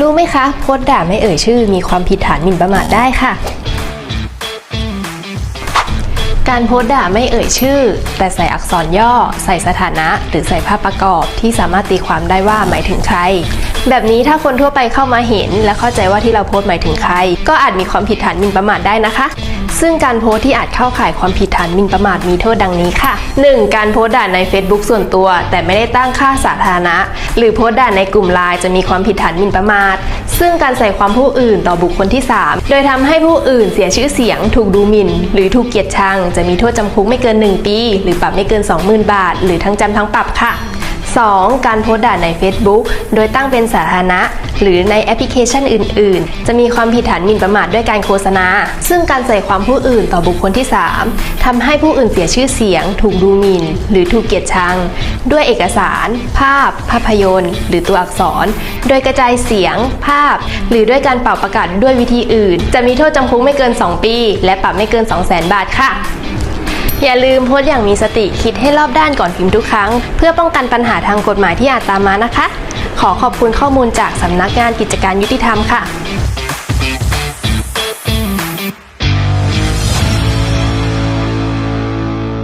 รู้ไหมคะโพสด่าไม่เอ่ยชื่อ มีความผิดฐานหมิ่นประมาทได้ค่ะ การโพสด่าไม่เอ่ยชื่อ แต่ใส่อักษรย่อ ใส่สถานะ หรือใส่ภาพประกอบที่สามารถตีความได้ว่าหมายถึงใคร แบบนี้ถ้าคนทั่วไปเข้ามาเห็น และเข้าใจว่าที่เราโพสหมายถึงใคร ก็อาจมีความผิดฐานหมิ่นประมาทได้นะคะ ซึ่งการโพสที่อาจเข้าข่ายความผิดฐานหมิ่นประมาทมีโทษดังนี้ค่ะ 1. การโพสต์ด่าใน Facebook ส่วนตัว แต่ไม่ได้ตั้งค่าสาธารณะ หรือโพสต์ด่าในกลุ่มไลน์จะมีความผิดฐานหมิ่นประมาท ซึ่งการใส่ความผู้อื่นต่อบุคคลที่ 3 โดยทำให้ผู้อื่นเสียชื่อเสียง ถูกดูหมิ่น หรือถูกเกียดชัง จะมีโทษจำคุกไม่เกิน 1 ปี หรือปรับไม่เกิน 20,000 บาท หรือทั้งจำทั้งปรับค่ะ 2. การโพสต์ด่าใน Facebook โดยตั้งเป็นสาธารณะ หรือในแอปพลิเคชันอื่น ๆ จะมีความผิดฐานหมิ่นประมาทด้วยการโฆษณา ซึ่งการใส่ความผู้อื่นต่อบุคคลที่ 3ทำให้ผู้อื่นเสียชื่อเสียง ถูกดูหมิ่น หรือถูกเกลียดชัง ด้วยเอกสาร ภาพ ภาพยนตร์ หรือตัวอักษร โดยกระจายเสียง ภาพ หรือด้วยการเป่าประกาศด้วยวิธีอื่น จะมีโทษจำคุกไม่เกิน 2 ปี และปรับไม่เกิน 200,000 บาทค่ะ อย่าลืมโพสต์อย่างมีสติคิดให้รอบด้านก่อนพิมพ์ทุกครั้ง เพื่อป้องกันปัญหาทางกฎหมายที่อาจตามมานะคะ ขอขอบคุณข้อมูลจากสำนักงานกิจการยุติธรรมค่ะ